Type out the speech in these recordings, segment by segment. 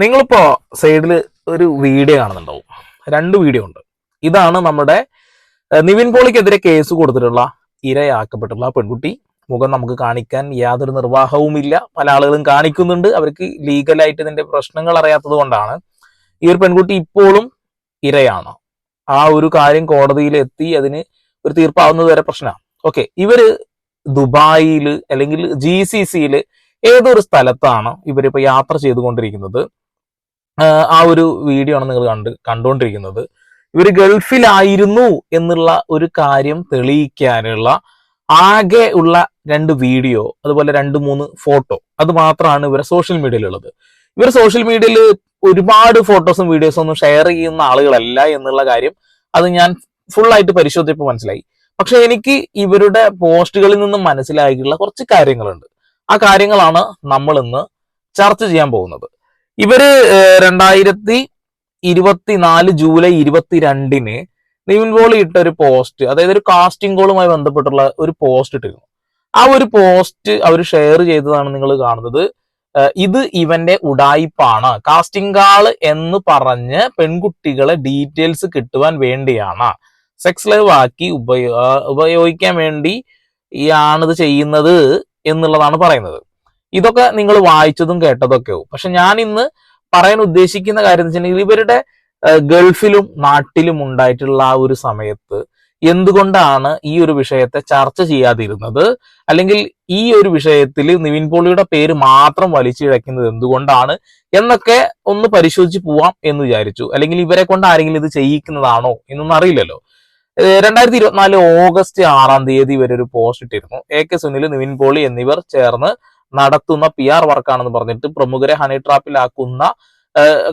നിങ്ങളിപ്പോ സൈഡിൽ ഒരു വീഡിയോ കാണുന്നുണ്ടാവും. രണ്ട് വീഡിയോ ഉണ്ട്. ഇതാണ് നമ്മുടെ നിവിൻ പോളിക്കെതിരെ കേസ് കൊടുത്തിട്ടുള്ള ഇരയാക്കപ്പെട്ടിട്ടുള്ള പെൺകുട്ടി. മുഖം നമുക്ക് കാണിക്കാൻ യാതൊരു നിർവാഹവുമില്ല. പല ആളുകളും കാണിക്കുന്നുണ്ട്. അവർക്ക് ലീഗലായിട്ട് ഇതിന്റെ പ്രശ്നങ്ങൾ അറിയാത്തത് കൊണ്ടാണ്. ഈ ഒരു പെൺകുട്ടി ഇപ്പോഴും ഇരയാണ്. ആ ഒരു കാര്യം കോടതിയിൽ എത്തി അതിന് ഒരു തീർപ്പാവുന്നത് വരെ പ്രശ്നമാണ് ഓക്കെ ഇവർ ദുബായിൽ അല്ലെങ്കിൽ ജി സി സിയിൽ ഏതൊരു സ്ഥലത്താണ് ഇവരിപ്പോ യാത്ര ചെയ്തുകൊണ്ടിരിക്കുന്നത്? ആ ഒരു വീഡിയോ ആണ് നിങ്ങൾ കണ്ട് കണ്ടുകൊണ്ടിരിക്കുന്നത്. ഇവർ ഗൾഫിലായിരുന്നു എന്നുള്ള ഒരു കാര്യം തെളിയിക്കാനുള്ള ആകെ ഉള്ള രണ്ട് വീഡിയോ അതുപോലെ രണ്ട് മൂന്ന് ഫോട്ടോ അത് മാത്രമാണ് ഇവരെ സോഷ്യൽ മീഡിയയിലുള്ളത് ഇവർ സോഷ്യൽ മീഡിയയിൽ ഒരുപാട് ഫോട്ടോസും വീഡിയോസും ഒന്നും ഷെയർ ചെയ്യുന്ന ആളുകളല്ല എന്നുള്ള കാര്യം അത് ഞാൻ ഫുൾ ആയിട്ട് പരിശോധിച്ചപ്പോൾ മനസ്സിലായി. പക്ഷെ എനിക്ക് ഇവരുടെ പോസ്റ്റുകളിൽ നിന്നും മനസ്സിലാക്കിയിട്ടുള്ള കുറച്ച് കാര്യങ്ങളുണ്ട്. ആ കാര്യങ്ങളാണ് നമ്മൾ ഇന്ന് ചർച്ച ചെയ്യാൻ പോകുന്നത്. ഇവർ രണ്ടായിരത്തി ഇരുപത്തിനാല് ജൂലൈ ഇരുപത്തിരണ്ടിന് നിവിൻ പോളി ഇട്ട ഒരു പോസ്റ്റ് അതായത് ഒരു കാസ്റ്റിംഗ് കോളുമായി ബന്ധപ്പെട്ടുള്ള ഒരു പോസ്റ്റ് ഇട്ടിരുന്നു. ആ ഒരു പോസ്റ്റ് അവർ ഷെയർ ചെയ്തതാണ് നിങ്ങൾ കാണുന്നത്. ഇത് ഇവന്റെ ഉടായിപ്പാണ്. കാസ്റ്റിംഗ് കാൾ എന്ന് പറഞ്ഞ് പെൺകുട്ടികളെ ഡീറ്റെയിൽസ് കിട്ടുവാൻ വേണ്ടിയാണ്. സെക്സ് ലൈവ് ആക്കി ഉപയോ ഉപയോഗിക്കാൻ വേണ്ടി ഈ ആണിത് ചെയ്യുന്നത് എന്നുള്ളതാണ് പറയുന്നത്. ഇതൊക്കെ നിങ്ങൾ വായിച്ചതും കേട്ടതൊക്കെ ആവും. പക്ഷെ ഞാൻ ഇന്ന് പറയാൻ ഉദ്ദേശിക്കുന്ന കാര്യം എന്ന് ഇവരുടെ ഗൾഫിലും നാട്ടിലും ഉണ്ടായിട്ടുള്ള ആ ഒരു സമയത്ത് എന്തുകൊണ്ടാണ് ഈ ഒരു വിഷയത്തെ ചർച്ച ചെയ്യാതിരുന്നത്? അല്ലെങ്കിൽ ഈ ഒരു വിഷയത്തിൽ നിവിൻ പോളിയുടെ പേര് മാത്രം വലിച്ചിഴക്കുന്നത് എന്തുകൊണ്ടാണ് എന്നൊക്കെ ഒന്ന് പരിശോധിച്ച് പോവാം എന്ന് വിചാരിച്ചു. അല്ലെങ്കിൽ ഇവരെ കൊണ്ട് ആരെങ്കിലും ഇത് ചെയ്യിക്കുന്നതാണോ എന്നൊന്നും അറിയില്ലല്ലോ. രണ്ടായിരത്തി ഇരുപത്തിനാല് ഓഗസ്റ്റ് ആറാം തീയതി ഇവരൊരു പോസ്റ്റ് ഇട്ടിരുന്നു. എ കെ സുനിൽ നിവിൻ പോളി എന്നിവർ ചേർന്ന് നടത്തുന്ന പി ആർ വർക്കാണെന്ന് പറഞ്ഞിട്ട് പ്രമുഖരെ ഹണി ട്രാപ്പിലാക്കുന്ന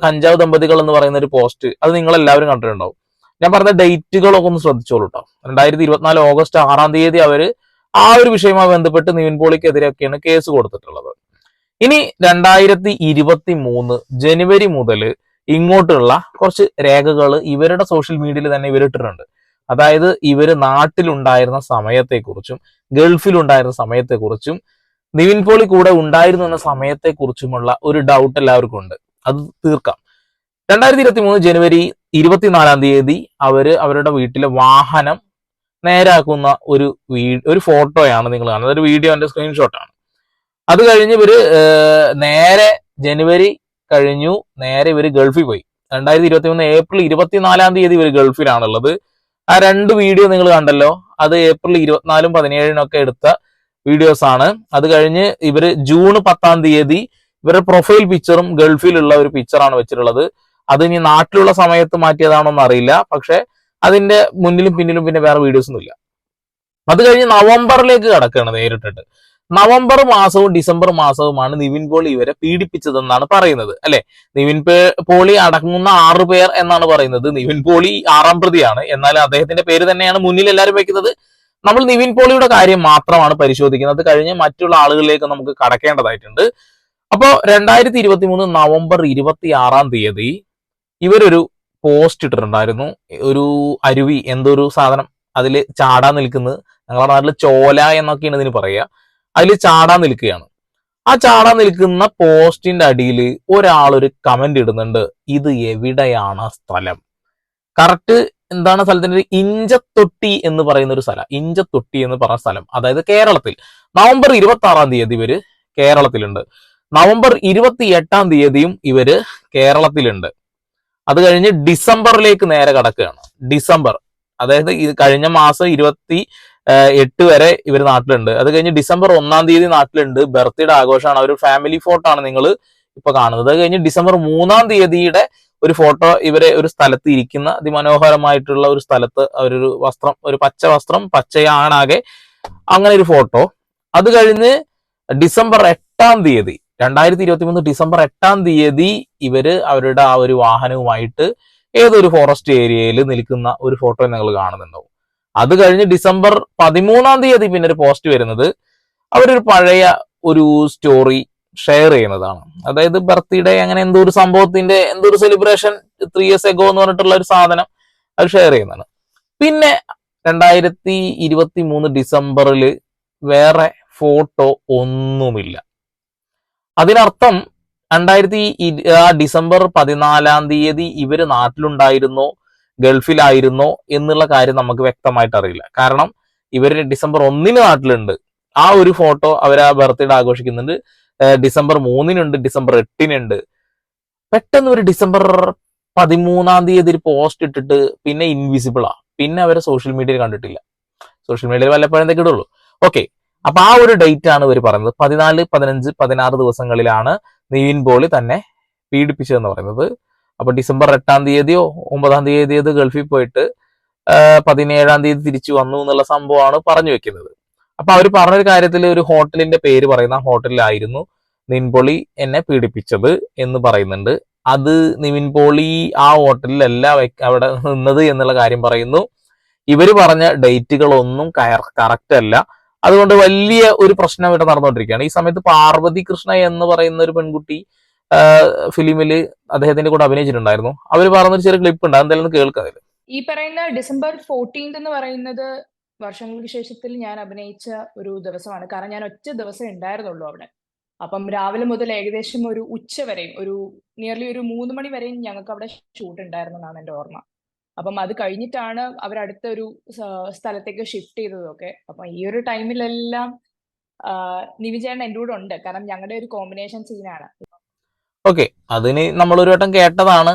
കഞ്ചാവ് ദമ്പതികൾ എന്ന് പറയുന്ന ഒരു പോസ്റ്റ് അത് നിങ്ങൾ എല്ലാവരും കണ്ടിട്ടുണ്ടാവും. ഞാൻ പറഞ്ഞ ഡേറ്റുകളൊക്കെ ഒന്ന് ശ്രദ്ധിച്ചോളൂ കേട്ടോ രണ്ടായിരത്തി ഇരുപത്തിനാല് ഓഗസ്റ്റ് ആറാം തീയതി അവർ ആ ഒരു വിഷയവുമായി ബന്ധപ്പെട്ട് നിവിൻ പോളിക്കെതിരെയൊക്കെയാണ് കേസ് കൊടുത്തിട്ടുള്ളത്. ഇനി രണ്ടായിരത്തി ഇരുപത്തി മൂന്ന് ജനുവരി മുതൽ ഇങ്ങോട്ടുള്ള കുറച്ച് രേഖകൾ ഇവരുടെ സോഷ്യൽ മീഡിയയിൽ തന്നെ ഇവരിട്ടിട്ടുണ്ട് അതായത് ഇവർ നാട്ടിലുണ്ടായിരുന്ന സമയത്തെക്കുറിച്ചും ഗൾഫിലുണ്ടായിരുന്ന സമയത്തെക്കുറിച്ചും നിവിൻ പോളി കൂടെ ഉണ്ടായിരുന്നു എന്ന സമയത്തെ കുറിച്ചുമുള്ള ഒരു ഡൗട്ട് എല്ലാവർക്കും ഉണ്ട്. അത് തീർക്കാം. രണ്ടായിരത്തി ഇരുപത്തി മൂന്ന് ജനുവരി ഇരുപത്തിനാലാം തീയതി അവർ അവരുടെ വീട്ടിലെ വാഹനം നേരാക്കുന്ന ഒരു ഒരു ഫോട്ടോയാണ് നിങ്ങൾ കാണുന്നത്. ഒരു വീഡിയോന്റെ സ്ക്രീൻഷോട്ടാണ് അത് കഴിഞ്ഞ് ഇവർ നേരെ ജനുവരി കഴിഞ്ഞു. നേരെ ഇവർ ഗൾഫിൽ പോയി. രണ്ടായിരത്തി ഇരുപത്തി മൂന്ന് ഏപ്രിൽ ഇരുപത്തിനാലാം തീയതി ഇവർ ഗൾഫിലാണുള്ളത്. ആ രണ്ട് വീഡിയോ നിങ്ങൾ കണ്ടല്ലോ. അത് ഏപ്രിൽ ഇരുപത്തിനാലും പതിനേഴിനൊക്കെ എടുത്ത വീഡിയോസ് ആണ്. അത് കഴിഞ്ഞ് ഇവർ ജൂൺ പത്താം തീയതി ഇവരുടെ പ്രൊഫൈൽ പിക്ചറും ഗൾഫിലുള്ള ഒരു പിക്ചറാണ് വെച്ചിട്ടുള്ളത്. അത് ഇനി നാട്ടിലുള്ള സമയത്ത് മാറ്റിയതാണോ എന്ന് അറിയില്ല. പക്ഷെ അതിന്റെ മുന്നിലും പിന്നിലും പിന്നെ വേറെ വീഡിയോസ് ഒന്നും ഇല്ല. അത് കഴിഞ്ഞ് നവംബറിലേക്ക് കടക്കുകയാണ് നേരിട്ടിട്ട്. നവംബർ മാസവും ഡിസംബർ മാസവുമാണ് നിവിൻ പോളി ഇവരെ പീഡിപ്പിച്ചതെന്നാണ് പറയുന്നത്. അല്ലെ? നിവിൻ പോളി അടങ്ങുന്ന ആറു പേർ എന്നാണ് പറയുന്നത്. നിവിൻ പോളി ആറാം പ്രതിയാണ്. എന്നാൽ അദ്ദേഹത്തിന്റെ പേര് തന്നെയാണ് മുന്നിൽ എല്ലാവരും വെക്കുന്നത്. നമ്മൾ നിവിൻ പോളിയുടെ കാര്യം മാത്രമാണ് പരിശോധിക്കുന്നത്. കഴിഞ്ഞ് മറ്റുള്ള ആളുകളിലേക്ക് നമുക്ക് കടക്കേണ്ടതായിട്ടുണ്ട്. അപ്പോ രണ്ടായിരത്തി ഇരുപത്തി മൂന്ന് നവംബർ ഇരുപത്തി ആറാം തീയതി ഇവരൊരു പോസ്റ്റ് ഇട്ടിട്ടുണ്ടായിരുന്നു. ഒരു അരുവി എന്തോ ഒരു സാധനം അതിൽ ചാടാൻ നിൽക്കുന്നത് ഞങ്ങളുടെ നാട്ടിൽ ചോല എന്നൊക്കെയാണ് ഇതിന് പറയുക. അതിൽ ചാടാൻ നിൽക്കുകയാണ്. ആ ചാടാൻ നിൽക്കുന്ന പോസ്റ്റിന്റെ അടിയിൽ ഒരാളൊരു കമന്റ് ഇടുന്നുണ്ട്. ഇത് എവിടെയാണ് സ്ഥലം? കറക്റ്റ് എന്താണ് സ്ഥലത്തിന്റെ ഇഞ്ചത്തൊട്ടി എന്ന് പറയുന്ന ഒരു സ്ഥലം. ഇഞ്ചത്തൊട്ടി എന്ന് പറഞ്ഞ സ്ഥലം. അതായത് കേരളത്തിൽ. നവംബർ ഇരുപത്തി ആറാം തീയതി ഇവർ കേരളത്തിലുണ്ട്. നവംബർ ഇരുപത്തി എട്ടാം തീയതിയും ഇവർ കേരളത്തിലുണ്ട്. അത് കഴിഞ്ഞ് ഡിസംബറിലേക്ക് നേരെ കടക്കുകയാണ്. ഡിസംബർ. അതായത് കഴിഞ്ഞ മാസം ഇരുപത്തി എട്ട് വരെ ഇവർ നാട്ടിലുണ്ട്. അത് കഴിഞ്ഞ് ഡിസംബർ ഒന്നാം തീയതി നാട്ടിലുണ്ട്. ബർത്ത്ഡേ ആഘോഷമാണ്. അവർ ഫാമിലി ഫോട്ടോ ആണ് നിങ്ങൾ ഇപ്പൊ കാണുന്നത്. അത് കഴിഞ്ഞ് ഡിസംബർ മൂന്നാം തീയതിയുടെ ഒരു ഫോട്ടോ ഇവരെ ഒരു സ്ഥലത്ത് ഇരിക്കുന്ന അതിമനോഹരമായിട്ടുള്ള ഒരു സ്ഥലത്ത് അവരൊരു വസ്ത്രം ഒരു പച്ച വസ്ത്രം പച്ചയാണാകെ അങ്ങനെ ഒരു ഫോട്ടോ. അത് കഴിഞ്ഞ് ഡിസംബർ എട്ടാം തീയതി രണ്ടായിരത്തി ഇരുപത്തി മൂന്ന് ഡിസംബർ എട്ടാം തീയതി ഇവർ അവരുടെ ആ ഒരു വാഹനവുമായിട്ട് ഏതൊരു ഫോറസ്റ്റ് ഏരിയയിൽ നിൽക്കുന്ന ഒരു ഫോട്ടോ നിങ്ങൾ കാണുന്നുണ്ടാവും. അത് കഴിഞ്ഞ് ഡിസംബർ പതിമൂന്നാം തീയതി പിന്നെ ഒരു പോസ്റ്റ് വരുന്നത് അവരൊരു പഴയ ഒരു സ്റ്റോറി ഷെയർ ചെയ്യുന്നതാണ്. അതായത് ബർത്ത്ഡേ അങ്ങനെ എന്തോ ഒരു സംഭവത്തിന്റെ എന്തോ ഒരു സെലിബ്രേഷൻ ത്രീ ഇയേഴ്സ് എഗോ എന്ന് പറഞ്ഞിട്ടുള്ള ഒരു സാധനം അത് ഷെയർ ചെയ്യുന്നതാണ്. പിന്നെ രണ്ടായിരത്തി ഇരുപത്തി മൂന്ന് ഡിസംബറിൽ വേറെ ഫോട്ടോ ഒന്നുമില്ല. അതിനർത്ഥം രണ്ടായിരത്തി ഡിസംബർ പതിനാലാം തീയതി ഇവർ നാട്ടിലുണ്ടായിരുന്നോ ഗൾഫിലായിരുന്നോ എന്നുള്ള കാര്യം നമുക്ക് വ്യക്തമായിട്ട് അറിയില്ല. കാരണം ഇവർ ഡിസംബർ ഒന്നിന് നാട്ടിലുണ്ട്. ആ ഒരു ഫോട്ടോ അവർ ആ ബർത്ത്ഡേ ആഘോഷിക്കുന്നുണ്ട്. ഡിസംബർ മൂന്നിനുണ്ട് ഡിസംബർ എട്ടിനുണ്ട്. പെട്ടെന്ന് ഒരു ഡിസംബർ പതിമൂന്നാം തീയതി ഒരു പോസ്റ്റ് ഇട്ടിട്ട് പിന്നെ ഇൻവിസിബിളാ പിന്നെ അവരെ സോഷ്യൽ മീഡിയയിൽ കണ്ടിട്ടില്ല. സോഷ്യൽ മീഡിയയിൽ വല്ലപ്പോഴും എന്തൊക്കെ ഇടുള്ളൂ. ഓക്കെ അപ്പൊ ആ ഒരു ഡേറ്റ് ആണ് ഇവർ പറയുന്നത്. പതിനാല് പതിനഞ്ച് പതിനാറ് ദിവസങ്ങളിലാണ് നിവിൻ പോളി തന്നെ പീഡിപ്പിച്ചതെന്ന് പറയുന്നത്. അപ്പൊ ഡിസംബർ എട്ടാം തീയതിയോ ഒമ്പതാം തീയതിയോ ഗൾഫിൽ പോയിട്ട് പതിനേഴാം തീയതി തിരിച്ചു വന്നു എന്നുള്ള സംഭവമാണ് പറഞ്ഞു വെക്കുന്നത്. അപ്പൊ അവർ പറഞ്ഞൊരു കാര്യത്തിൽ ഒരു ഹോട്ടലിന്റെ പേര് പറയുന്ന ഹോട്ടലിലായിരുന്നു നിൻപൊളി പോളി എന്നെ പീഡിപ്പിച്ചത് എന്ന് പറയുന്നുണ്ട്. അത് നിവിൻ പോളി ആ ഹോട്ടലിലല്ല അവിടെ നിന്നത് എന്നുള്ള കാര്യം പറയുന്നു. ഇവർ പറഞ്ഞ ഡേറ്റുകളൊന്നും കറക്റ്റ് അല്ല. അതുകൊണ്ട് വലിയ ഒരു പ്രശ്നം ഇവിടെ നടന്നുകൊണ്ടിരിക്കുകയാണ് ഈ സമയത്ത് പാർവതി കൃഷ്ണ എന്ന് പറയുന്ന ഒരു പെൺകുട്ടി ഫിലിമിൽ അദ്ദേഹത്തിന്റെ കൂടെ അഭിനയിച്ചിട്ടുണ്ടായിരുന്നു. അവർ പറഞ്ഞൊരു ചെറിയ ക്ലിപ്പ് ഉണ്ട്. അതെന്തായാലും കേൾക്കാം ഈ പറയുന്ന ഡിസംബർ ഫോർട്ടീൻത് എന്ന് പറയുന്നത് വർഷങ്ങൾക്ക് ശേഷത്തിൽ ഞാൻ അഭിനയിച്ച ഒരു ദിവസമാണ്. കാരണം ഞാൻ ഒറ്റ ദിവസം ഉണ്ടായിരുന്നുള്ളൂ അവിടെ. അപ്പം രാവിലെ മുതൽ ഏകദേശം ഒരു ഉച്ച വരെയും ഒരു നിയർലി ഒരു മൂന്ന് മണി വരെയും ഞങ്ങൾക്ക് അവിടെ ഷൂട്ട് ഉണ്ടായിരുന്നു എന്നാണ് എന്റെ ഓർമ്മ. അപ്പം അത് കഴിഞ്ഞിട്ടാണ് അവരടുത്ത ഒരു സ്ഥലത്തേക്ക് ഷിഫ്റ്റ് ചെയ്തതൊക്കെ. അപ്പം ഈ ഒരു ടൈമിലെല്ലാം നിവിചേട്ടൻ എന്റെ കൂടെ ഉണ്ട്. കാരണം ഞങ്ങളുടെ ഒരു കോമ്പിനേഷൻ സീനാണ് ഓക്കെ അതിന് നമ്മൾ ഒരു വട്ടം കേട്ടതാണ്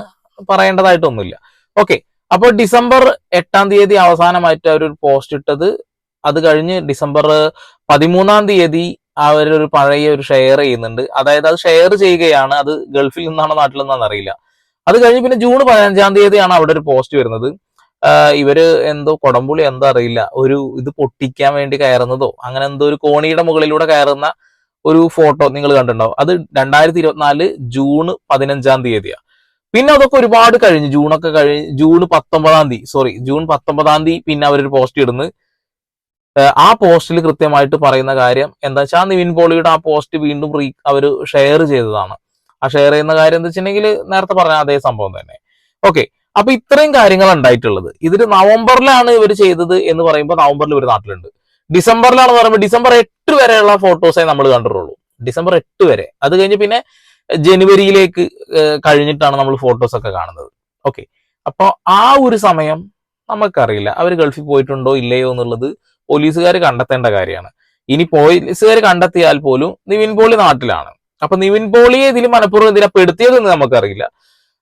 പറയേണ്ടതായിട്ടൊന്നുമില്ല. ഓക്കെ അപ്പോൾ ഡിസംബർ എട്ടാം തീയതി അവസാനമായിട്ട് അവർ ഒരു പോസ്റ്റ് ഇട്ടത്. അത് കഴിഞ്ഞ് ഡിസംബർ പതിമൂന്നാം തീയതി അവരൊരു പഴയ ഒരു ഷെയർ ചെയ്യുന്നുണ്ട്. അതായത് അത് ഷെയർ ചെയ്യുകയാണ്. അത് ഗൾഫിൽ നിന്നാണോ നാട്ടിൽ നിന്നാണെന്ന് അറിയില്ല. അത് കഴിഞ്ഞ് പിന്നെ ജൂൺ പതിനഞ്ചാം തീയതിയാണ് അവിടെ ഒരു പോസ്റ്റ് വരുന്നത്. ഇവർ എന്തോ കൊടംപുളി എന്തോ അറിയില്ല. ഒരു ഇത് പൊട്ടിക്കാൻ വേണ്ടി കയറുന്നതോ അങ്ങനെ എന്തോ ഒരു കോണിയുടെ മുകളിലൂടെ കയറുന്ന ഒരു ഫോട്ടോ നിങ്ങൾ കണ്ടിട്ടുണ്ടാവും. അത് രണ്ടായിരത്തി ഇരുപത്തിനാല് ജൂൺ പതിനഞ്ചാം തീയതിയാ. പിന്നെ അതൊക്കെ ഒരുപാട് കഴിഞ്ഞു. ജൂണൊക്കെ കഴിഞ്ഞ് ജൂൺ പത്തൊമ്പതാം തീയതി. സോറി ജൂൺ പത്തൊമ്പതാം തീയതി പിന്നെ അവരൊരു പോസ്റ്റ് ഇടുന്നു. ആ പോസ്റ്റിൽ കൃത്യമായിട്ട് പറയുന്ന കാര്യം എന്താ വെച്ചാൽ നിവിൻ പോളിയുടെ ആ പോസ്റ്റ് വീണ്ടും റീ അവർ ഷെയർ ചെയ്തതാണ്. ആ ഷെയർ ചെയ്യുന്ന കാര്യം എന്താ വെച്ചിട്ടുണ്ടെങ്കിൽ നേരത്തെ പറഞ്ഞ അതേ സംഭവം തന്നെ. ഓക്കെ അപ്പൊ ഇത്രയും കാര്യങ്ങൾ ഉണ്ടായിട്ടുള്ളത്. ഇതിൽ നവംബറിലാണ് ഇവർ ചെയ്തത് എന്ന് പറയുമ്പോൾ നവംബറിൽ ഒരു നാട്ടിലുണ്ട്. ഡിസംബറിലാണെന്ന് പറയുമ്പോൾ ഡിസംബർ എട്ട് വരെയുള്ള ഫോട്ടോസേ നമ്മൾ കണ്ടിട്ടുള്ളൂ. ഡിസംബർ എട്ട് വരെ. അത് കഴിഞ്ഞ് പിന്നെ ജനുവരിയിലേക്ക് കഴിഞ്ഞിട്ടാണ് നമ്മൾ ഫോട്ടോസ് ഒക്കെ കാണുന്നത്. ഓക്കെ അപ്പോൾ ആ ഒരു സമയം നമുക്കറിയില്ല. അവർ ഗൾഫിൽ പോയിട്ടുണ്ടോ ഇല്ലയോ എന്നുള്ളത് പോലീസുകാർ കണ്ടെത്തേണ്ട കാര്യമാണ്. ഇനി പോലീസുകാർ കണ്ടെത്തിയാൽ പോലും നിവിൻ പോളി നാട്ടിലാണ്. അപ്പൊ നിവിൻ പോളിയെ ഇതിൽ മനഃപൂർവം ഇതിനെ പെടുത്തിയതെന്ന് നമുക്കറിയില്ല.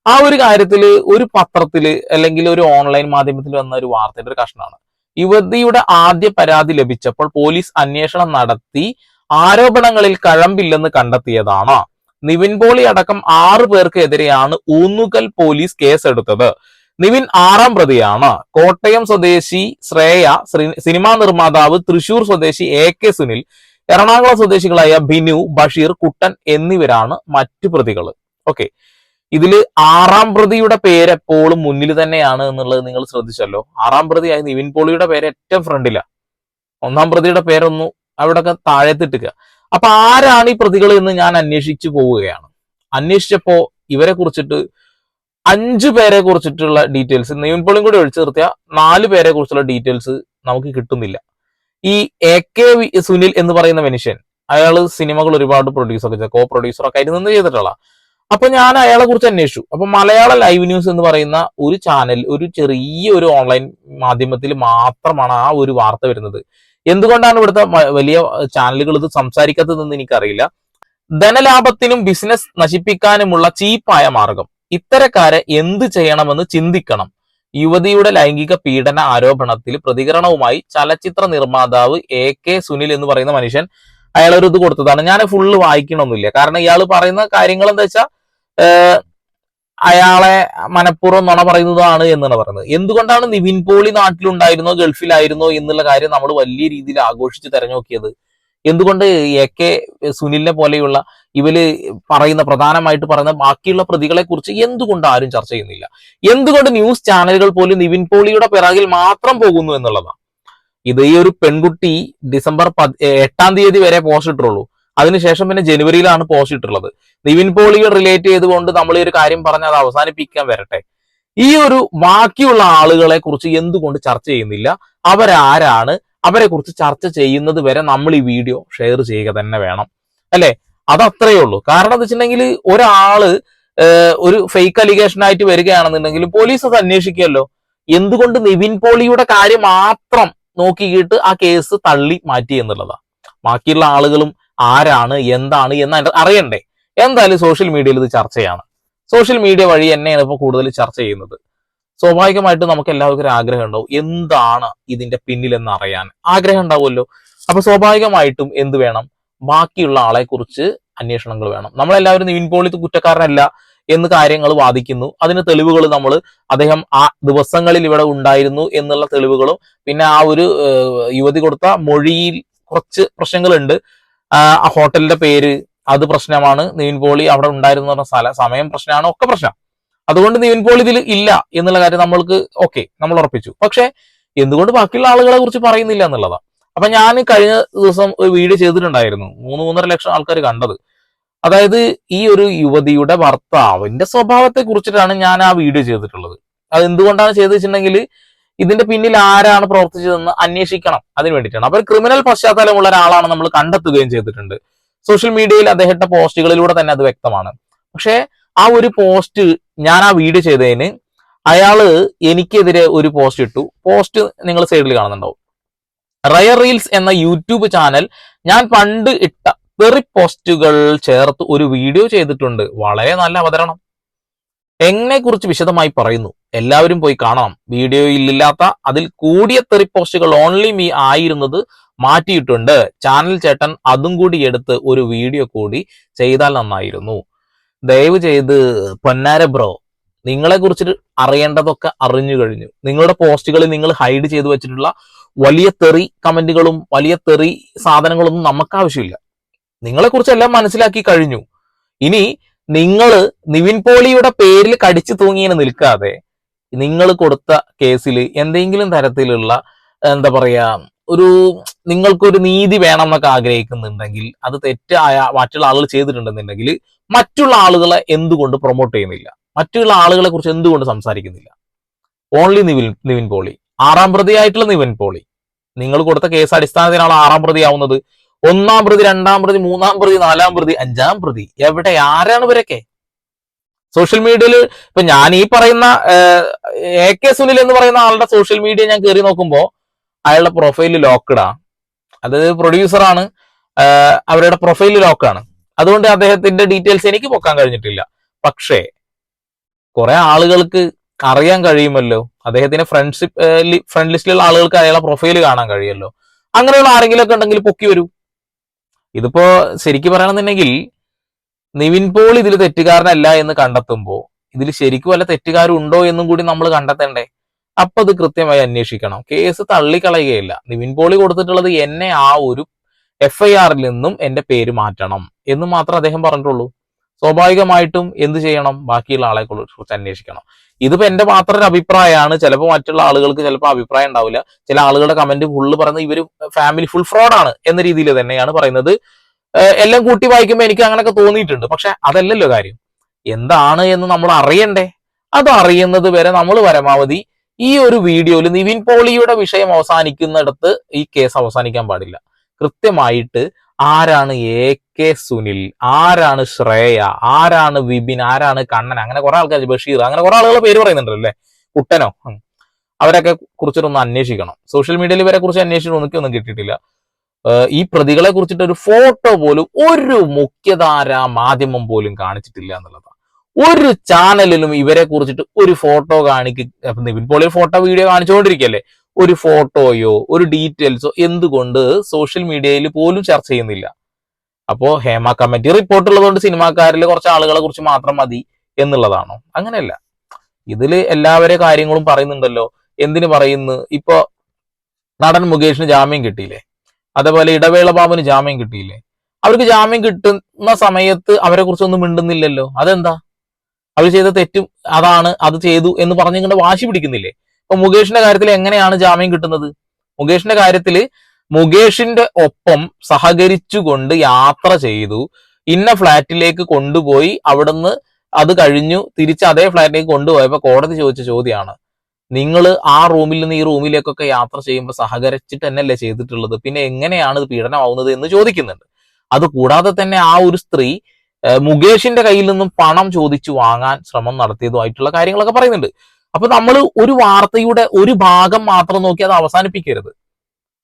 ആ ഒരു കാര്യത്തിൽ ഒരു പത്രത്തിൽ അല്ലെങ്കിൽ ഒരു ഓൺലൈൻ മാധ്യമത്തിൽ വന്ന ഒരു വാർത്തയുടെ ഒരു കഷ്ണമാണ്. യുവതിയുടെ ആദ്യ പരാതി ലഭിച്ചപ്പോൾ പോലീസ് അന്വേഷണം നടത്തി ആരോപണങ്ങളിൽ കഴമ്പില്ലെന്ന് കണ്ടെത്തിയതാണ്? നിവിൻ പോളി അടക്കം ആറു പേർക്കെതിരെയാണ് ഊന്നുകൽ പോലീസ് കേസെടുത്തത്. നിവിൻ ആറാം പ്രതിയാണ്. കോട്ടയം സ്വദേശി ശ്രേയ ശ്രീ- സിനിമാ നിർമ്മാതാവ് തൃശൂർ സ്വദേശി എ കെ സുനിൽ എറണാകുളം സ്വദേശികളായ ബിനു ബഷീർ കുട്ടൻ എന്നിവരാണ് മറ്റു പ്രതികൾ ഓക്കെ. ഇതിൽ ആറാം പ്രതിയുടെ പേര് എപ്പോഴും മുന്നിൽ തന്നെയാണ് എന്നുള്ളത് നിങ്ങൾ ശ്രദ്ധിച്ചല്ലോ. ആറാം പ്രതിയായ നിവിൻ പോളിയുടെ പേര് ഏറ്റവും ഫ്രണ്ടില. ഒന്നാം പ്രതിയുടെ പേരൊന്നു അവിടെയൊക്കെ താഴത്തിട്ടുക അപ്പൊ ആരാണ് ഈ പ്രതികൾ എന്ന് ഞാൻ അന്വേഷിച്ചു പോവുകയാണ്. അന്വേഷിച്ചപ്പോ ഇവരെ കുറിച്ചിട്ട് അഞ്ചു പേരെ കുറിച്ചിട്ടുള്ള ഡീറ്റെയിൽസ് നിവിൻ പോളിയും കൂടി ഒഴിച്ചു നിർത്തിയ നാല് പേരെ കുറിച്ചുള്ള ഡീറ്റെയിൽസ് നമുക്ക് കിട്ടുന്നില്ല. ഈ എ കെ സുനിൽ എന്ന് പറയുന്ന മനുഷ്യൻ അയാൾ സിനിമകൾ ഒരുപാട് പ്രൊഡ്യൂസർ ഒക്കെ കോ പ്രൊഡ്യൂസർ ഒക്കെ ആയിട്ട് നിന്ന് ചെയ്തിട്ടുള്ള. അപ്പൊ ഞാൻ അയാളെ കുറിച്ച് അന്വേഷിച്ചു. അപ്പൊ മലയാള ലൈവ് ന്യൂസ് എന്ന് പറയുന്ന ഒരു ചാനൽ ഒരു ചെറിയ ഒരു ഓൺലൈൻ മാധ്യമത്തിൽ മാത്രമാണ് ആ ഒരു വാർത്ത വരുന്നത്. എന്തുകൊണ്ടാണ് ഇവിടുത്തെ വലിയ ചാനലുകൾ ഇത് സംസാരിക്കാത്തതെന്ന് എനിക്കറിയില്ല. ധനലാഭത്തിനും ബിസിനസ് നശിപ്പിക്കാനുമുള്ള ചീപ്പായ മാർഗം. ഇത്തരക്കാരെ എന്ത് ചെയ്യണമെന്ന് ചിന്തിക്കണം. യുവതിയുടെ ലൈംഗിക പീഡന ആരോപണത്തിൽ പ്രതികരണവുമായി ചലച്ചിത്ര നിർമ്മാതാവ് എ കെ സുനിൽ എന്ന് പറയുന്ന മനുഷ്യൻ അയാൾ ഒരു ഇത് കൊടുത്തതാണ്. ഞാൻ ഫുള്ള് വായിക്കണമെന്നില്ല കാരണം ഇയാൾ പറയുന്ന കാര്യങ്ങൾ എന്താ വെച്ചാൽ അയാളെ മനഃപൂർവം നുണ പറയുന്നതാണ് എന്നാണ് പറയുന്നത്. എന്തുകൊണ്ടാണ് നിവിൻ പോളി നാട്ടിലുണ്ടായിരുന്നോ ഗൾഫിലായിരുന്നോ എന്നുള്ള കാര്യം നമ്മൾ വലിയ രീതിയിൽ ആഘോഷിച്ച് തെരഞ്ഞു നോക്കിയത് എന്തുകൊണ്ട് എ കെ സുനിലിനെ പോലെയുള്ള ഇവർ പറയുന്ന പ്രധാനമായിട്ട് പറയുന്ന ബാക്കിയുള്ള പ്രതികളെ കുറിച്ച് എന്തുകൊണ്ട് ആരും ചർച്ച ചെയ്യുന്നില്ല? എന്തുകൊണ്ട് ന്യൂസ് ചാനലുകൾ പോലും നിവിൻ പോളിയുടെ പിറകിൽ മാത്രം പോകുന്നു എന്നുള്ളതാണ്. ഇത് ഈ ഒരു പെൺകുട്ടി ഡിസംബർ എട്ടാം തീയതി വരെ പോസ്റ്റ് ഇട്ടുള്ളൂ അതിനുശേഷം പിന്നെ ജനുവരിയിലാണ് പോസ്റ്റ് ഇട്ടുള്ളത് നിവിൻ പോളിയെ റിലേറ്റ് ചെയ്തുകൊണ്ട് നമ്മൾ ഈ ഒരു കാര്യം പറഞ്ഞ് അത് അവസാനിപ്പിക്കാൻ വരട്ടെ. ഈ ഒരു ബാക്കിയുള്ള ആളുകളെ കുറിച്ച് എന്തുകൊണ്ട് ചർച്ച ചെയ്യുന്നില്ല? അവരാരാണ്? അവരെ കുറിച്ച് ചർച്ച ചെയ്യുന്നത് വരെ നമ്മൾ ഈ വീഡിയോ ഷെയർ ചെയ്യുക തന്നെ വേണം. അല്ലെ? അത് അത്രയേ ഉള്ളൂ. കാരണം എന്താ വെച്ചിട്ടുണ്ടെങ്കിൽ ഒരാൾ ഒരു ഫേക്ക് അലിഗേഷൻ ആയിട്ട് വരികയാണെന്നുണ്ടെങ്കിൽ പോലീസ് അത് അന്വേഷിക്കുമല്ലോ. എന്തുകൊണ്ട് നിവിൻ പോളിയുടെ കാര്യം മാത്രം നോക്കിയിട്ട് ആ കേസ് തള്ളി മാറ്റി എന്നുള്ളതാ. ബാക്കിയുള്ള ആളുകളും ആരാണ് എന്താണ് എന്ന് അറി- അറിയണ്ടേ. എന്തായാലും സോഷ്യൽ മീഡിയയിൽ ഇത് ചർച്ചയാണ്. സോഷ്യൽ മീഡിയ വഴി എന്നെയാണ് ഇപ്പോൾ കൂടുതൽ ചർച്ച ചെയ്യുന്നത്. സ്വാഭാവികമായിട്ടും നമുക്ക് എല്ലാവർക്കും ഒരു ആഗ്രഹം ഉണ്ടാവും. എന്താണ് ഇതിന്റെ പിന്നിലെന്ന് അറിയാൻ. ആഗ്രഹം ഉണ്ടാവുമല്ലോ. അപ്പൊ സ്വാഭാവികമായിട്ടും എന്ത് വേണം? ബാക്കിയുള്ള ആളെ കുറിച്ച് അന്വേഷണങ്ങൾ വേണം. നമ്മളെല്ലാവരും നിവിൻ പോളിത്ത് കുറ്റക്കാരനല്ല എന്ന് കാര്യങ്ങൾ വാദിക്കുന്നു. അതിന് തെളിവുകൾ നമ്മൾ അദ്ദേഹം ആ ദിവസങ്ങളിൽ ഇവിടെ ഉണ്ടായിരുന്നു എന്നുള്ള തെളിവുകളും പിന്നെ ആ ഒരു യുവതി കൊടുത്ത മൊഴിയിൽ കുറച്ച് പ്രശ്നങ്ങളുണ്ട്. ആ ഹോട്ടലിന്റെ പേര് അത് പ്രശ്നമാണ്. നിവിൻ പോളി അവിടെ ഉണ്ടായിരുന്നു പറഞ്ഞ സ്ഥല. സമയം പ്രശ്നമാണ് ഒക്കെ പ്രശ്നം. അതുകൊണ്ട് നിവിൻ പോളി ഇതിൽ ഇല്ല എന്നുള്ള കാര്യം നമ്മൾക്ക് ഓക്കെ നമ്മൾ ഉറപ്പിച്ചു. പക്ഷെ എന്തുകൊണ്ട് ബാക്കിയുള്ള ആളുകളെ കുറിച്ച് പറയുന്നില്ല എന്നുള്ളതാണ് അപ്പൊ ഞാൻ കഴിഞ്ഞ ദിവസം ഒരു വീഡിയോ ചെയ്തിട്ടുണ്ടായിരുന്നു. മൂന്ന് മൂന്നര ലക്ഷം ആൾക്കാർ കണ്ടത്. അതായത് ഈ ഒരു യുവതിയുടെ ഭർത്താവിന്റെ സ്വഭാവത്തെ കുറിച്ചിട്ടാണ് ഞാൻ ആ വീഡിയോ ചെയ്തിട്ടുള്ളത്. അത് എന്തുകൊണ്ടാണ് ചെയ്ത് വെച്ചിട്ടുണ്ടെങ്കിൽ ഇതിന്റെ പിന്നിൽ ആരാണ് പ്രവർത്തിച്ചതെന്ന് അന്വേഷിക്കണം അതിന് വേണ്ടിയിട്ടാണ്. അപ്പൊ ക്രിമിനൽ പശ്ചാത്തലമുള്ള ഒരാളാണ് നമ്മൾ കണ്ടെത്തുകയും ചെയ്തിട്ടുണ്ട്. സോഷ്യൽ മീഡിയയിൽ അദ്ദേഹത്തെ പോസ്റ്റുകളിലൂടെ തന്നെ അത് വ്യക്തമാണ്. പക്ഷേ ആ ഒരു പോസ്റ്റ് ഞാൻ ആ വീഡിയോ ചെയ്തതിന് അയാൾ എനിക്കെതിരെ ഒരു പോസ്റ്റ് ഇട്ടു. പോസ്റ്റ് നിങ്ങൾ സൈഡിൽ കാണുന്നുണ്ടാവും. റയർ റീൽസ് എന്ന യൂട്യൂബ് ചാനൽ ഞാൻ പണ്ട് ഇട്ട തെറി പോസ്റ്റുകൾ ചേർത്ത് ഒരു വീഡിയോ ചെയ്തിട്ടുണ്ട്. വളരെ നല്ല അവതരണം. എന്നെ കുറിച്ച് വിശദമായി പറയുന്നു. എല്ലാവരും പോയി കാണണം. വീഡിയോയിൽ ഇല്ലാത്ത അതിൽ കൂടിയ തെറി പോസ്റ്റുകൾ ഓൺലി മീ ആയിരുന്നത് മാറ്റിയിട്ടുണ്ട്. ചാനൽ ചേട്ടൻ അതും കൂടി എടുത്ത് ഒരു വീഡിയോ കൂടി ചെയ്താൽ നന്നായിരുന്നു. ദയവ് ചെയ്ത് പൊന്നാര ബ്രോ നിങ്ങളെ കുറിച്ച് അറിയേണ്ടതൊക്കെ അറിഞ്ഞു കഴിഞ്ഞു. നിങ്ങളുടെ പോസ്റ്റുകളിൽ നിങ്ങൾ ഹൈഡ് ചെയ്തു വെച്ചിട്ടുള്ള വലിയ തെറി കമന്റുകളും വലിയ തെറി സാധനങ്ങളൊന്നും നമുക്ക് ആവശ്യമില്ല. നിങ്ങളെ കുറിച്ചെല്ലാം മനസ്സിലാക്കി കഴിഞ്ഞു. ഇനി നിങ്ങൾ നിവിൻ പോളിയുടെ പേരിൽ കടിച്ചു തൂങ്ങിയെന്ന് നിൽക്കാതെ നിങ്ങൾ കൊടുത്ത കേസിൽ എന്തെങ്കിലും തരത്തിലുള്ള എന്താ പറയാ ഒരു നിങ്ങൾക്കൊരു നീതി വേണം എന്നൊക്കെ ആഗ്രഹിക്കുന്നുണ്ടെങ്കിൽ അത് തെറ്റായ മറ്റുള്ള ആളുകൾ ചെയ്തിട്ടുണ്ടെന്നുണ്ടെങ്കിൽ മറ്റുള്ള ആളുകളെ എന്തുകൊണ്ട് പ്രൊമോട്ട് ചെയ്യുന്നില്ല? മറ്റുള്ള ആളുകളെ കുറിച്ച് എന്തുകൊണ്ട് സംസാരിക്കുന്നില്ല? ഓൺലി നിവിൻ നിവിൻ പോളി. ആറാം പ്രതിയായിട്ടുള്ള നിവിൻ പോളി. നിങ്ങൾ കൊടുത്ത കേസ് അടിസ്ഥാനത്തിലാണ് ആറാം പ്രതി ആവുന്നത് ഒന്നാം പ്രതി രണ്ടാം പ്രതി മൂന്നാം പ്രതി നാലാം പ്രതി അഞ്ചാം പ്രതി. എവിടെ ആരാണ് ഇവരൊക്കെ? സോഷ്യൽ മീഡിയയിൽ ഇപ്പൊ ഞാൻ ഈ പറയുന്ന എ കെ സുനിൽ എന്ന് പറയുന്ന ആളുടെ സോഷ്യൽ മീഡിയ ഞാൻ കയറി നോക്കുമ്പോൾ അയാളുടെ പ്രൊഫൈൽ ലോക്കഡാ. അത് പ്രൊഡ്യൂസറാണ് അവരുടെ പ്രൊഫൈൽ ലോക്കാണ്. അതുകൊണ്ട് അദ്ദേഹത്തിന്റെ ഡീറ്റെയിൽസ് എനിക്ക് പൊക്കാൻ കഴിഞ്ഞിട്ടില്ല. പക്ഷേ കുറെ ആളുകൾക്ക് അറിയാൻ കഴിയുമല്ലോ. അദ്ദേഹത്തിന്റെ ഫ്രണ്ട്ഷിപ്പ് ഫ്രണ്ട് ലിസ്റ്റിലുള്ള ആളുകൾക്ക് അയാളുടെ പ്രൊഫൈൽ കാണാൻ കഴിയുമല്ലോ. അങ്ങനെയുള്ള ആരെങ്കിലും ഒക്കെ ഉണ്ടെങ്കിൽ പൊക്കി വരൂ. ഇതിപ്പോ ശരിക്കും പറയണമെന്നുണ്ടെങ്കിൽ നിവിൻ പോൾ ഇതിൽ തെറ്റുകാരനല്ല എന്ന് കണ്ടെത്തുമ്പോൾ ഇതിൽ ശരിക്കും വല്ല തെറ്റുകാരുണ്ടോ എന്നും കൂടി നമ്മൾ കണ്ടെത്തണ്ടേ? അപ്പൊ അത് കൃത്യമായി അന്വേഷിക്കണം. കേസ് തള്ളിക്കളയുകയില്ല. നിവിൻ പോളി കൊടുത്തിട്ടുള്ളത് എന്നെ ആ ഒരു എഫ് ഐ ആറിൽ നിന്നും എന്റെ പേര് മാറ്റണം എന്ന് മാത്രം അദ്ദേഹം പറഞ്ഞിട്ടുള്ളൂ. സ്വാഭാവികമായിട്ടും എന്ത് ചെയ്യണം? ബാക്കിയുള്ള ആളെ കുറിച്ച് അന്വേഷിക്കണം. ഇതിപ്പോ എന്റെ മാത്രം ഒരു അഭിപ്രായമാണ്. ചിലപ്പോൾ മറ്റുള്ള ആളുകൾക്ക് ചിലപ്പോൾ അഭിപ്രായം ഉണ്ടാവില്ല. ചില ആളുകളുടെ കമന്റ് ഫുള്ള് പറയുന്നത് ഇവർ ഫാമിലി ഫുൾ ഫ്രോഡാണ് എന്ന രീതിയിൽ തന്നെയാണ് പറയുന്നത്. എല്ലാം കൂട്ടി വായിക്കുമ്പോൾ എനിക്ക് അങ്ങനെയൊക്കെ തോന്നിയിട്ടുണ്ട്. പക്ഷെ അതല്ലല്ലോ കാര്യം. എന്താണ് എന്ന് നമ്മൾ അറിയണ്ടേ? അത് അറിയുന്നത് വരെ നമ്മൾ പരമാവധി ഈ ഒരു വീഡിയോയിൽ നിവിൻ പോളിയുടെ വിഷയം അവസാനിക്കുന്നിടത്ത് ഈ കേസ് അവസാനിക്കാൻ പാടില്ല. കൃത്യമായിട്ട് ആരാണ് എ കെ സുനിൽ ആരാണ് ശ്രേയ ആരാണ് വിപിൻ ആരാണ് കണ്ണൻ അങ്ങനെ കുറെ ആൾക്കാർ ബഷീർ അങ്ങനെ കുറെ ആളുകളെ പേര് പറയുന്നുണ്ടല്ലോ അല്ലേ? കുട്ടനോ. അവരൊക്കെ കുറിച്ചിട്ടൊന്ന് അന്വേഷിക്കണം. സോഷ്യൽ മീഡിയയിൽ ഇവരെ കുറിച്ച് അന്വേഷിച്ചിട്ട് ഒന്നും കിട്ടിയിട്ടില്ല. ഈ പ്രതികളെ കുറിച്ചിട്ട് ഒരു ഫോട്ടോ പോലും ഒരു മുഖ്യധാര മാധ്യമം പോലും കാണിച്ചിട്ടില്ല എന്നുള്ളതാണ്. ഒരു ചാനലിലും ഇവരെ കുറിച്ചിട്ട് ഒരു ഫോട്ടോ കാണിക്കും നിവിൻ പോളി ഫോട്ടോ വീഡിയോ കാണിച്ചുകൊണ്ടിരിക്കല്ലേ ഒരു ഫോട്ടോയോ ഒരു ഡീറ്റെയിൽസോ എന്തുകൊണ്ട് സോഷ്യൽ മീഡിയയിൽ പോലും ചർച്ച ചെയ്യുന്നില്ല. അപ്പോ ഹേമ കമ്മിറ്റി റിപ്പോർട്ട് ഉള്ളതുകൊണ്ട് സിനിമാക്കാരിൽ കുറച്ച് ആളുകളെ കുറിച്ച് മാത്രം മതി എന്നുള്ളതാണോ? അങ്ങനെയല്ല. ഇതിൽ എല്ലാവരെ കാര്യങ്ങളും പറയുന്നുണ്ടല്ലോ. എന്തിനു പറയുന്നു? ഇപ്പൊ നടൻ മുകേഷിന് ജാമ്യം കിട്ടിയില്ലേ? അതേപോലെ ഇടവേള ബാബുന് ജാമ്യം കിട്ടിയില്ലേ? അവർക്ക് ജാമ്യം കിട്ടുന്ന സമയത്ത് അവരെ കുറിച്ചൊന്നും മിണ്ടുന്നില്ലല്ലോ. അതെന്താ? അവർ ചെയ്ത തെറ്റും അതാണ് അത് ചെയ്തു എന്ന് പറഞ്ഞിങ്ങനെ വാശി പിടിക്കുന്നില്ലേ? അപ്പൊ മുകേഷിന്റെ കാര്യത്തിൽ എങ്ങനെയാണ് ജാമ്യം കിട്ടുന്നത്? മുകേഷിന്റെ കാര്യത്തിൽ മുകേഷിന്റെ ഒപ്പം സഹകരിച്ചുകൊണ്ട് യാത്ര ചെയ്തു. ഇന്ന ഫ്ലാറ്റിലേക്ക് കൊണ്ടുപോയി അവിടുന്ന് അത് കഴിഞ്ഞു. തിരിച്ച് അതേ ഫ്ലാറ്റിലേക്ക് കൊണ്ടുപോയപ്പോ കോടതി ചോദിച്ച ചോദ്യമാണ് നിങ്ങൾ ആ റൂമിൽ നിന്ന് ഈ റൂമിലേക്കൊക്കെ യാത്ര ചെയ്യുമ്പോൾ സഹകരിച്ചിട്ട് തന്നെയല്ലേ ചെയ്തിട്ടുള്ളത്? പിന്നെ എങ്ങനെയാണ് ഇത് പീഡനമാവുന്നത് എന്ന് ചോദിക്കുന്നുണ്ട്. അത് കൂടാതെ തന്നെ ആ ഒരു സ്ത്രീ മുകേഷിന്റെ കയ്യിൽ നിന്നും പണം ചോദിച്ചു വാങ്ങാൻ ശ്രമം നടത്തിയതുമായിട്ടുള്ള കാര്യങ്ങളൊക്കെ പറയുന്നുണ്ട്. അപ്പൊ നമ്മൾ ഒരു വാർത്തയുടെ ഒരു ഭാഗം മാത്രം നോക്കി അത് അവസാനിപ്പിക്കരുത്.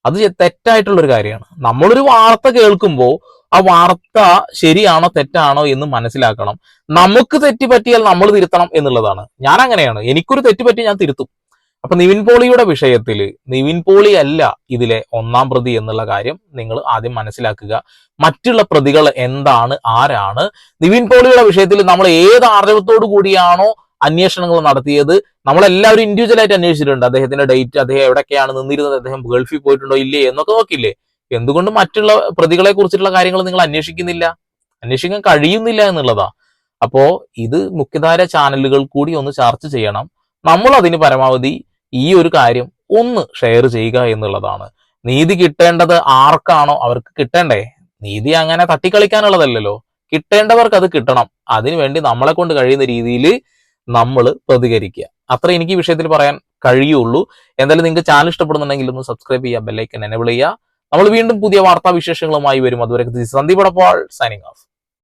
അത് തെറ്റായിട്ടുള്ള ഒരു കാര്യമാണ്. നമ്മളൊരു വാർത്ത കേൾക്കുമ്പോൾ ആ വാർത്ത ശരിയാണോ തെറ്റാണോ എന്ന് മനസ്സിലാക്കണം. നമുക്ക് തെറ്റ് പറ്റിയാൽ നമ്മൾ തിരുത്തണം എന്നുള്ളതാണ്. ഞാൻ അങ്ങനെയാണ് എനിക്കൊരു തെറ്റ് പറ്റി ഞാൻ തിരുത്തും. അപ്പൊ നിവിൻ പോളിയുടെ വിഷയത്തിൽ നിവിൻ പോളി അല്ല ഇതിലെ ഒന്നാം പ്രതി എന്നുള്ള കാര്യം നിങ്ങൾ ആദ്യം മനസ്സിലാക്കുക. മറ്റുള്ള പ്രതികൾ എന്താണ് ആരാണ്? നിവിൻ പോളിയുടെ വിഷയത്തിൽ നമ്മൾ ഏത് ആർജവത്തോടു കൂടിയാണോ അന്വേഷണങ്ങൾ നടത്തിയത്? നമ്മളെല്ലാവരും ഇൻഡിവിജ്വൽ ആയിട്ട് അന്വേഷിച്ചിട്ടുണ്ട്. അദ്ദേഹത്തിന്റെ ഡേറ്റ് അദ്ദേഹം എവിടെയൊക്കെയാണ് നിന്നിരുന്നത്? അദ്ദേഹം ഗൾഫിൽ പോയിട്ടുണ്ടോ ഇല്ലേ എന്നൊക്കെ നോക്കില്ലേ എന്തുകൊണ്ട് മറ്റുള്ള പ്രതികളെ കുറിച്ചിട്ടുള്ള കാര്യങ്ങൾ നിങ്ങൾ അന്വേഷിക്കുന്നില്ല? അന്വേഷിക്കാൻ കഴിയുന്നില്ല എന്നുള്ളതാ. അപ്പോ ഇത് മുഖ്യധാര ചാനലുകൾ കൂടി ഒന്ന് ചർച്ച ചെയ്യണം. നമ്മൾ അതിന് പരമാവധി ഈ ഒരു കാര്യം ഒന്ന് ഷെയർ ചെയ്യുക എന്നുള്ളതാണ്. നീതി കിട്ടേണ്ടത് ആർക്കാണോ അവർക്ക് കിട്ടണ്ടേ? നീതി അങ്ങനെ തട്ടിക്കളിക്കാനുള്ളതല്ലല്ലോ. കിട്ടേണ്ടവർക്ക് അത് കിട്ടണം. അതിനുവേണ്ടി നമ്മളെ കൊണ്ട് കഴിയുന്ന രീതിയിൽ നമ്മൾ പ്രതികരിക്കുക. അത്ര എനിക്ക് ഈ വിഷയത്തിൽ പറയാൻ കഴിയുള്ളൂ. എന്തായാലും നിങ്ങൾക്ക് ചാനൽ ഇഷ്ടപ്പെടുന്നുണ്ടെങ്കിൽ ഒന്ന് സബ്സ്ക്രൈബ് ചെയ്യുക ബെല്ലൈക്കൻ എനേബിൾ ചെയ്യുക. നമ്മൾ വീണ്ടും പുതിയ വാർത്താ വിശേഷങ്ങളുമായി വരും. അതുവരെ സന്ദീപ് അടപ്പാൾ സൈനിങ് ഓഫ്